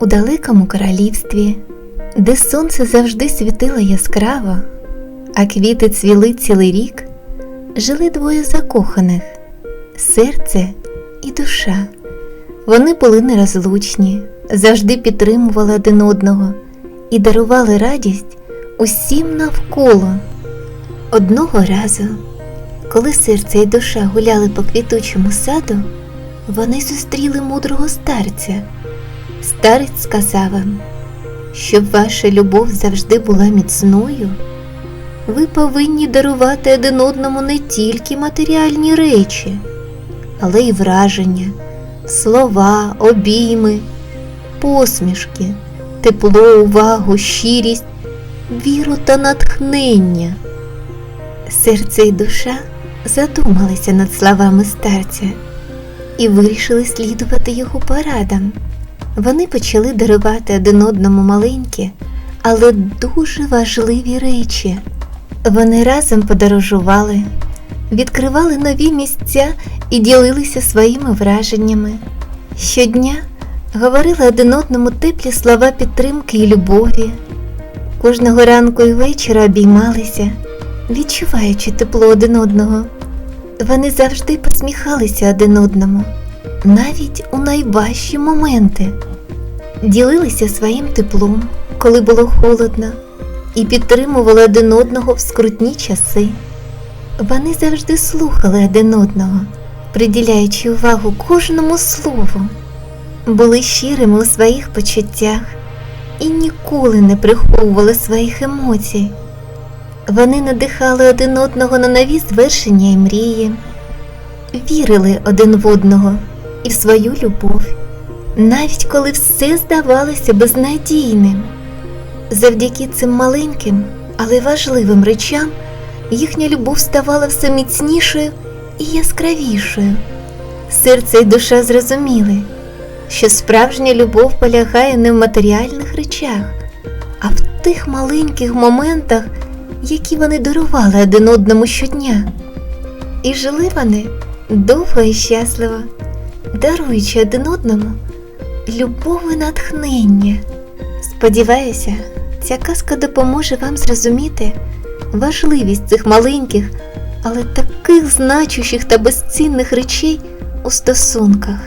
У далекому королівстві, де сонце завжди світило яскраво, а квіти цвіли цілий рік, жили двоє закоханих серце і душа. Вони були нерозлучні, завжди підтримували один одного і дарували радість усім навколо. Одного разу, коли серце і душа гуляли по квітучому саду, вони зустріли мудрого старця. Старець сказав вам, щоб ваша любов завжди була міцною, ви повинні дарувати один одному не тільки матеріальні речі, але й враження, слова, обійми, посмішки, тепло, увагу, щирість, віру та натхнення. Серце і душа задумалися над словами старця і вирішили слідувати його порадам. Вони почали дарувати один одному маленькі, але дуже важливі речі. Вони разом подорожували, відкривали нові місця і ділилися своїми враженнями. Щодня говорили один одному теплі слова підтримки і любові. Кожного ранку і вечора обіймалися, відчуваючи тепло один одного. Вони завжди посміхалися один одному, навіть у найважчі моменти, ділилися своїм теплом, коли було холодно, і підтримували один одного в скрутні часи. Вони завжди слухали один одного, приділяючи увагу кожному слову, були щирими у своїх почуттях і ніколи не приховували своїх емоцій. Вони надихали один одного на нові звершення і мрії, вірили один в одного і в свою любов, навіть коли все здавалося безнадійним. Завдяки цим маленьким, але важливим речам їхня любов ставала все міцнішою і яскравішою. Серце і душа зрозуміли, що справжня любов полягає не в матеріальних речах, а в тих маленьких моментах, які вони дарували один одному щодня. І жили вони довго і щасливо, даруючи один одному любов і натхнення. Сподіваюся, ця казка допоможе вам зрозуміти важливість цих маленьких, але таких значущих та безцінних речей у стосунках.